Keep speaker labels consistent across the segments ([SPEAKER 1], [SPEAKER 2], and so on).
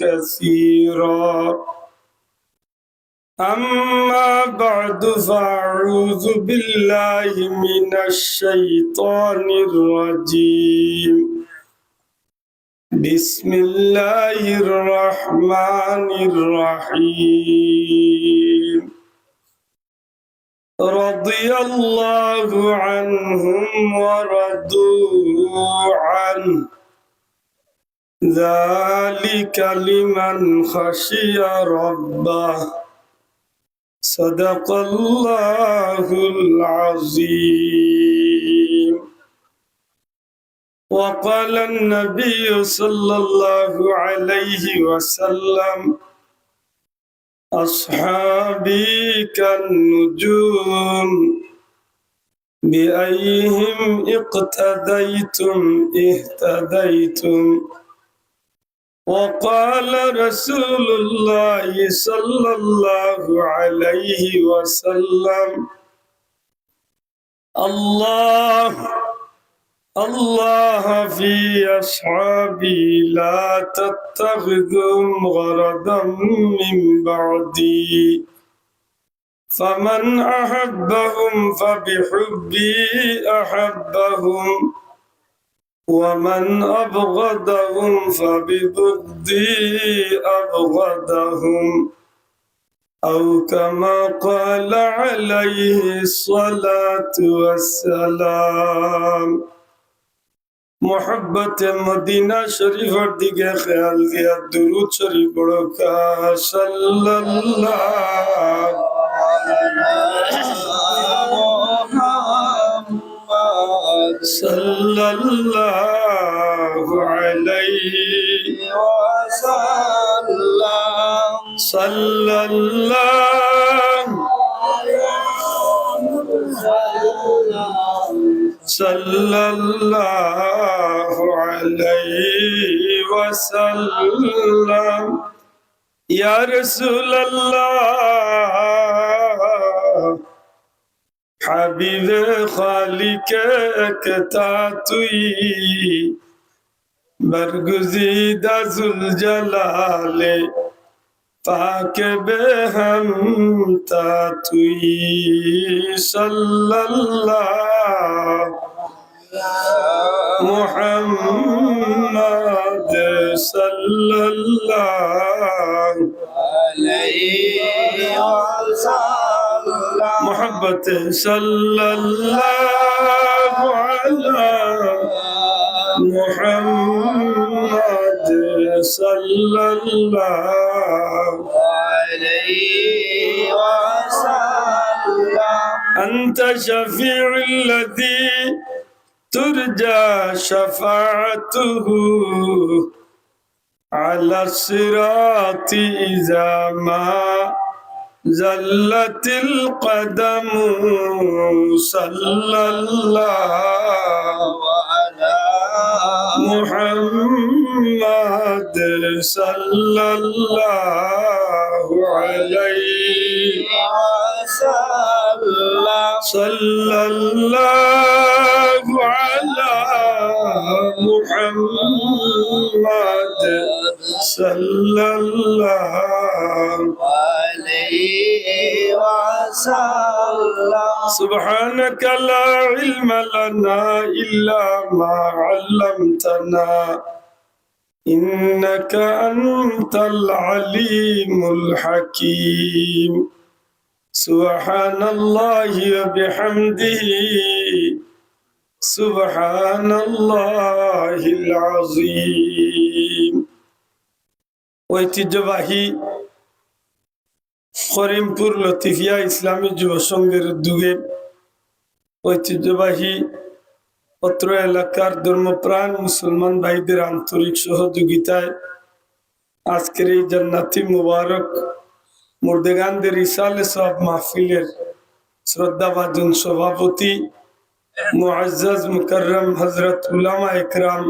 [SPEAKER 1] كثيرا. أما بعد فأعوذ بالله من الشيطان الرجيم. بسم الله الرحمن الرحيم. رضي الله عنهم ورضوا عنه. ذلك لمن خشي ربه. صدق الله العظيم. وقال النبي صلى الله عليه وسلم أصحابي كالنجوم بأيهم اقتديتم اهتديتم وقال رسول الله صلى الله عليه وسلم الله الله في أصحابي لا تتخذهم غرضا من بعدي فمن أحبهم فبحبي أحبهم. ومن أبغضهم فببغضي أبغضهم. أو كما قال عليه الصلاة والسلام. محبت مدینہ شریف اور دیگه خیال دیا درود شریف بڑو کا صلی اللہ صلى الله عليه وسلم صلى الله صلى الله عليه وسلم يا رسول الله حبیب خالق اکتا توی برگزیدہ زلجلال پاک بے ہم تا توی صلی اللہ محمد صلی اللہ علیہ وسلم. محبة صلى الله على محمد صلى الله عليه وسلم. أنت شفيع الذي ترجى شفاعته على الصراط إذا ما زلت القدم صلى الله على محمد صلى الله عليه وسلم صلى الله على محمد صلى الله عليه وسلم سبحانك لا علم لنا إلا ما علمتنا إنك أنت العليم الحكيم سبحان الله وبحمده سبحان الله العظيم ঐতিহ্যবাহী করিমপুর লতিফিয়া ইসলামী যুব সংঘের উদ্যোগে ঐতিহ্যবাহী অত্র এলাকার ধর্মপ্রাণ মুসলমান ভাইদের আন্তরিক সহযোগিতায় আজকের এই জান্নাতি মুবারক মুর্দেগানদের ইসালে সব মাহফিলের শ্রদ্ধাভাজন সভাপতি মুআজ্জাজ মুকরম হজরত উলামা একরাম,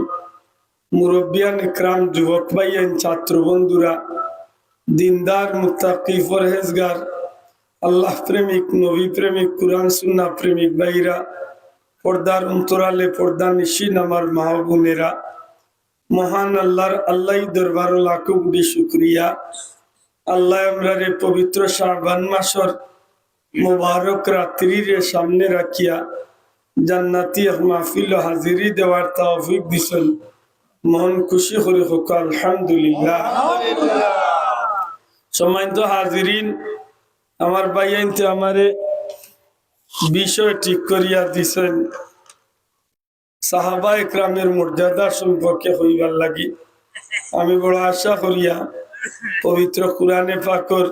[SPEAKER 1] মুরব্বিয়ান একরাম, যুবক ভাইয়ান ছাত্র বন্ধুরা দিনদার, মুত্তাকি ফরহেজগার আল্লাহ প্রেমিক, নবী প্রেমিক, কুরআন সুন্না প্রেমিক ভাইরা, পর্দার অন্তরালে পর্দা নিশিন আমার মা বোনেরা। মহান আল্লাহর আল্লাহ দরবার লাখো কোটি শুক্রিয়া। আল্লাহ আমরা রে পবিত্র শাবান মাসর মুবারক রাত্রির সামনে রাখিয়া জান্নাতি মাহফিল হাজিরি দেওয়ার তৌফিক দিছেন। মন খুশি করে হোক, আলহামদুলিল্লাহ। সময় তো হাজিরিন, আমার বাইয়াইনতে আমারে বিষয় ঠিক করিয়া দিছেন। সাহাবা একরামের মর্যাদা সম্পর্কে হইবার লাগি আমি বড় আশা করিয়া পবিত্র কোরআনে পাকর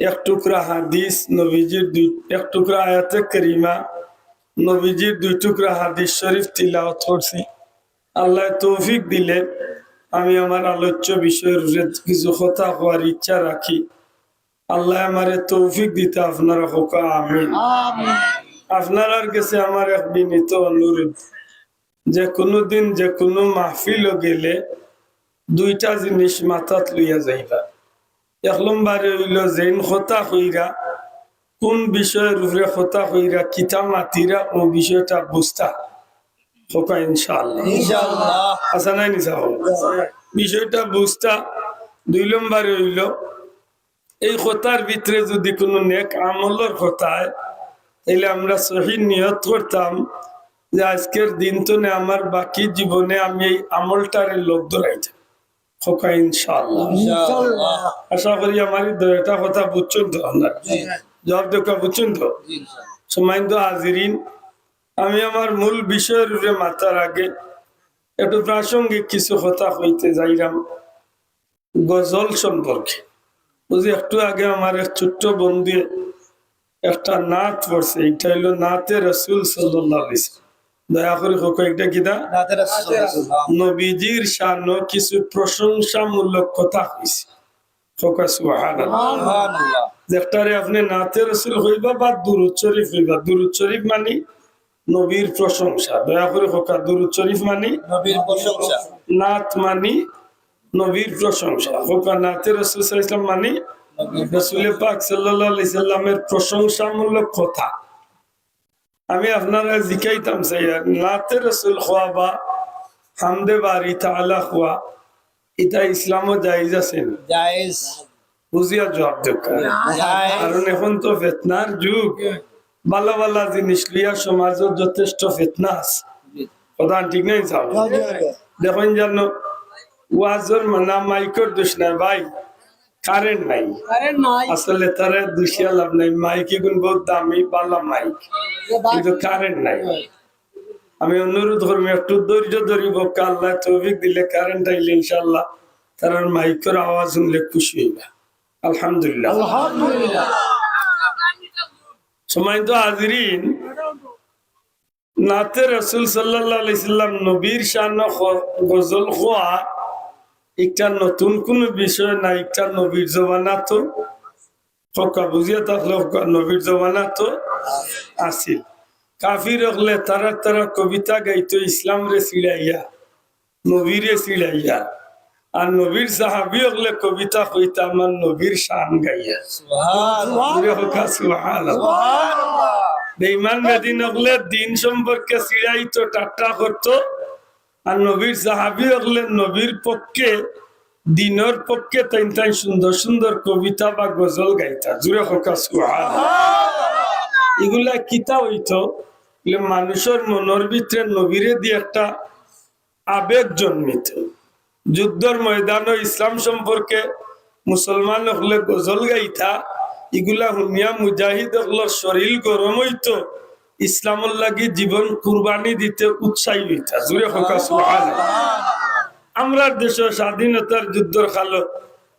[SPEAKER 1] এক টুকরা হাদিস, নবীজির দুই, এক টুকরা আয়াতে করিমা, নবীজির দুই টুকরা হাদিস শরীফ তিলাওয়াত করছি। আল্লাহ তৌফিক দিলে আমি আমার আলোচ্য বিষয়ের কিছু কথা হওয়ার ইচ্ছা রাখি। আল্লাহ আমারে তৌফিক দিতে আপনারা হোক আমিন। আপনার কাছে আমার এক বিনীত অনুরোধ যে কোনো দিন যে কোনো মাহফিল গেলে দুইটা জিনিস মাথাত লইয়া যাইবা। এক নম্বরে হইল যেন হতা হইরা কোন বিষয়ের উপরে হতা হইরা কিতা মাতিরা ও বিষয়টা বুঝতা। হোকা ইনশাআল্লাহ।
[SPEAKER 2] ইনশাআল্লাহ।
[SPEAKER 1] আসা নাই নিসা বিষয়টা বুঝতা দুই নম্বরে হইল এই কথার ভিতরে যদি কোনো নেক আমলের কথায় তাহলে আমরা সহি নিয়ত করতাম যে আজকের দিন তো নে আমার বাকি জীবনে আমি এই আমলটারে লোক ধরাইতে খোকা ইনশাআল্লাহ। আশা করি আমার কথা বুঝছেন তো আপনারা? জবাব দেখা বুঝছেন তো? সময় তো হাজিরিন আমি আমার মূল বিষয়ের উপরে মাথার আগে একটু প্রাসঙ্গিক কিছু কথা হইতে যাইলাম গজল সম্পর্কে। বুঝি একটু আগে আমার এক ছোট্ট বন্ধু একটা নাচ পড়ছে এটা হইল নাতে রসুল সাল্লাহ দয়া করে হোক একটা কিনা নবীজির শান কিছু প্রশংসামূলক কথা হয়েছে যেটারে আপনি নাতে রসুল হইবা বা দুরুদ শরীফ হইবা দুরুদ শরীফ মানি নবীর প্রশংসা। দয়া করে হোকা দুরুদ শরীফ মানি
[SPEAKER 2] নবীর প্রশংসা।
[SPEAKER 1] নাত মানি নবীর প্রশংসা। হোকা নাতে রসুল সাল্লাল্লাহু আলাইহি ওয়াসাল্লাম মানি রসুল পাক আলাইহি সাল্লামের প্রশংসামূলক কথা। আমি আপনারা জিকাইতাম সাইয়ার নাতে রসুল খোয়া বা হামদে বাড়ি তাআলা খোয়া এটা ইসলামও জায়েজ আছে
[SPEAKER 2] জায়েজ।
[SPEAKER 1] বুঝিয়া জবাব
[SPEAKER 2] জায়েজ।
[SPEAKER 1] কারণ এখন তো ফেতনার যুগ। জিনিস লিয়া সমাজত যথেষ্ট ফেতনা আছে। কথা ঠিক নাই চাও দেখুন জানো ওয়াজর মানা মাইকর দোষ নাই ভাই। কারেন্ট নাই। আসলে তারা দুষিয়া লাভ নাই। মাইক বহুত দামি বালা মাইক। কিন্তু কারেন্ট নাই। আমি অনুরোধ করব একটু ধৈর্য ধরিব আল্লাহ তৌফিক দিলে কারেন্ট আইলে ইনশাল্লাহ তার মাইকের আওয়াজ শুনলে খুশি হইবা। আলহামদুলিল্লাহ।
[SPEAKER 2] আলহামদুলিল্লাহ।
[SPEAKER 1] সময় তো হাজিরিন, নাতে রসুল সাল্লাম নবীর শান গজল হওয়া একটা নতুন কোন বিষয় না, একটা নবীর জবানা তো। ফকা বুঝিয়ে থাকলে নবীর জবানা তো আছিল। কাফির হলে তারা তারা কবিতা গাইতো, ইসলাম রে সিড়াইয়া নবীরে সিড়াইয়া আর নবীর সাহাবি হলে কবিতা কইতা আমার নবীর শান গাইয়া।
[SPEAKER 2] সুবহানাল্লাহ।
[SPEAKER 1] বেদিন হলে দিন সম্পর্কে সিরাইতো টাট্টা করতো। আর নবীর সাহাবি হলে নবীর পক্ষে দিনের পক্ষে তাই তাই সুন্দর সুন্দর কবিতা বা গজল গাইতা। জুড়ে হকা সুহান এগুলা কিতা হইতো? মানুষের মনের ভিতরে নবীরে দিয়ে একটা আবেগ জন্মিত। যুদ্ধর ময়দান ইসলাম সম্পর্কে মুসলমান হলে গজল গাইতা এগুলা হুনিয়া মুজাহিদ হলোর শরীর গরম হইতো ইসলামর লাগি জীবন কুরবানি দিতে উৎসাহী হইতা। জুড়ে হকা আমরা দেশের স্বাধীনতার যুদ্ধর খালো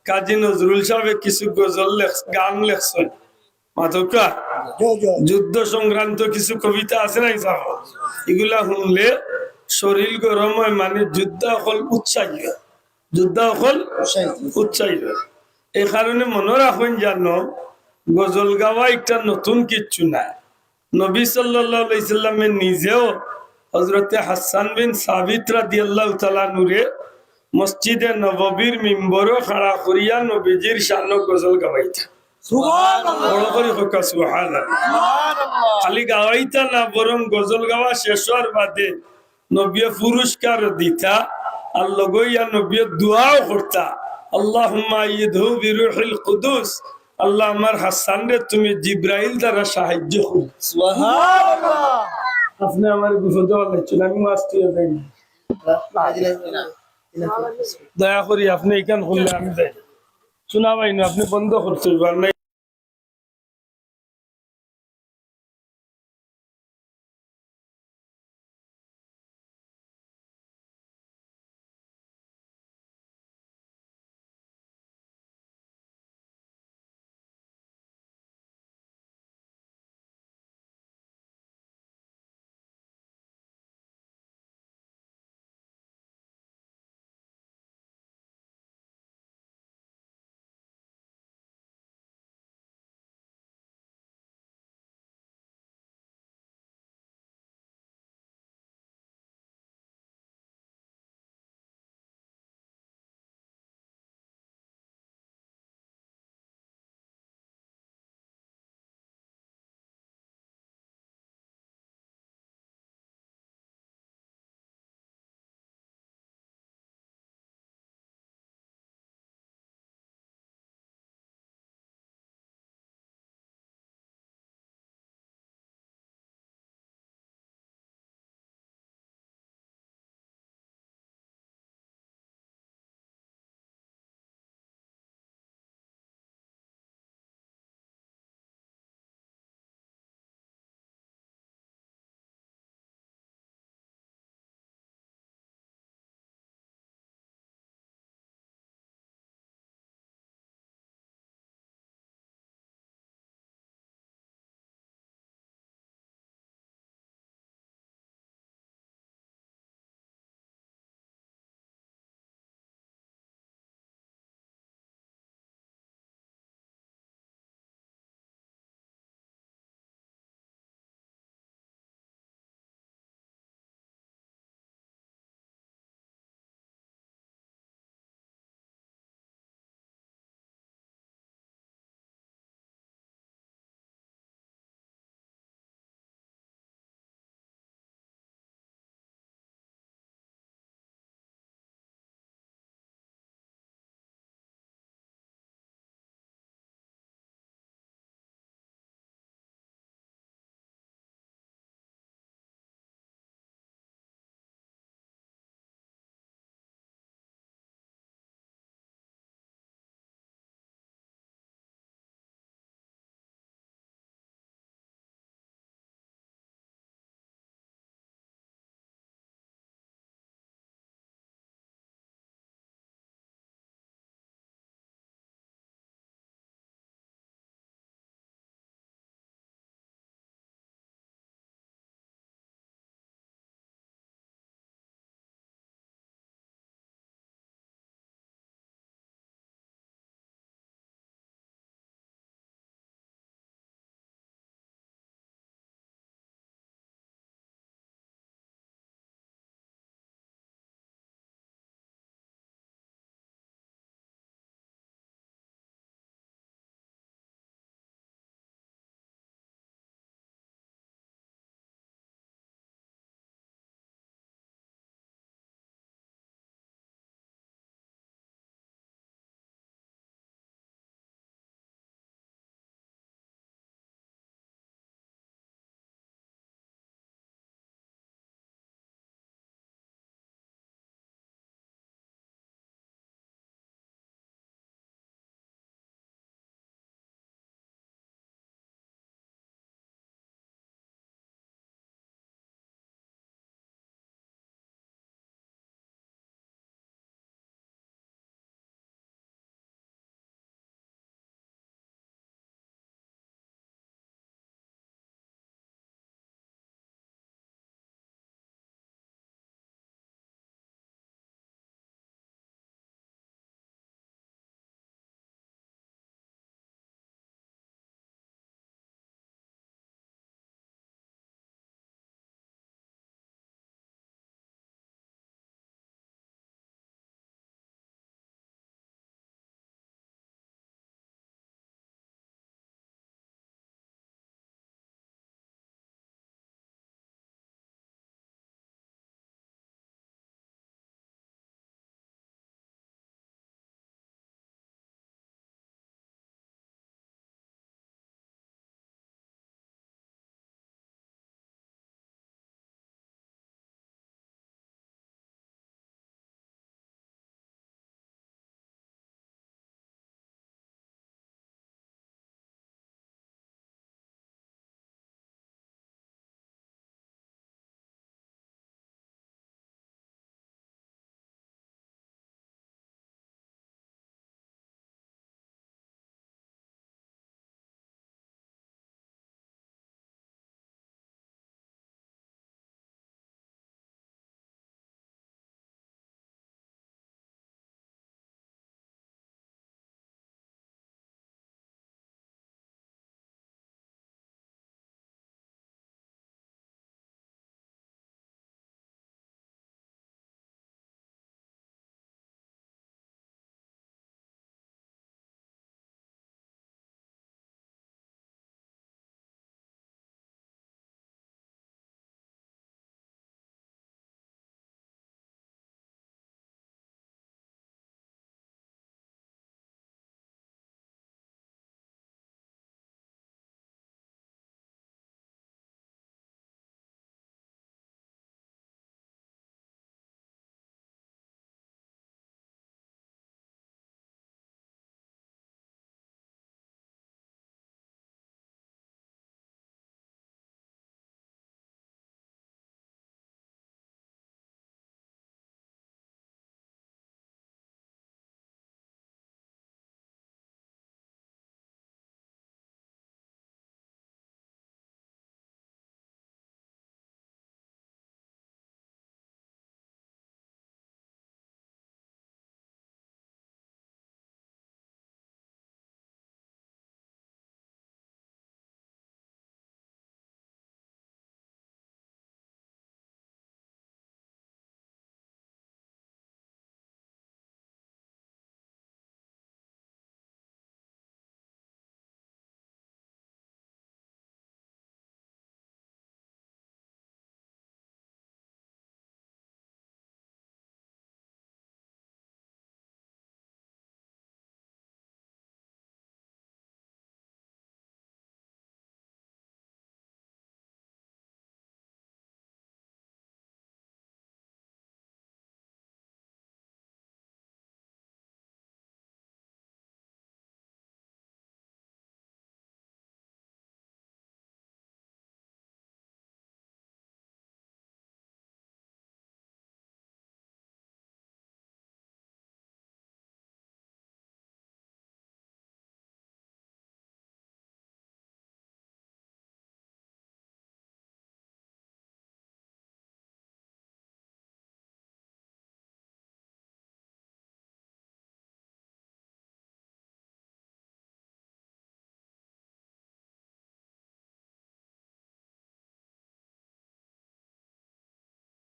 [SPEAKER 1] কাজী নজরুল সাহেব কিছু গজল লেখ গান লেখছেন। মাধকা যুদ্ধ সংক্রান্ত কিছু কবিতা আছে নাই সাহ? এগুলা শুনলে শরীর গরম হয় মানে যুদ্ধ অকল উৎসাহী যুদ্ধ অকল উৎসাহী এই কারণে মনে রাখুন জানো গজল গাওয়া একটা নতুন কিচ্ছু নাই নবী সাল্লামের নিজেও হজরতে হাসান বিন সাবিত্রা দিয়াল্লাহ তালা নূরে মসজিদে নববীর মিম্বরও খাড়া করিয়া নবীজির শান গজল গাওয়াইতা খালি গাওয়াইতা না বরং গজল গাওয়া শেষ হওয়ার বাদে নবিয়া পুরস্কার দিতা আর লগইয়া নবী দোয়াও করতা। বিরুহিল কুদুস। আল্লাহ আমার হাসান রে তুমি জিব্রাইল দ্বারা সাহায্য করো। আপনি আমার বিপদে বলেছেন আমি মাস্তি যাই দয়া করি আপনি এখান করলে আমি যাই। শোনা পাইনি আপনি বন্ধ করতে পারেন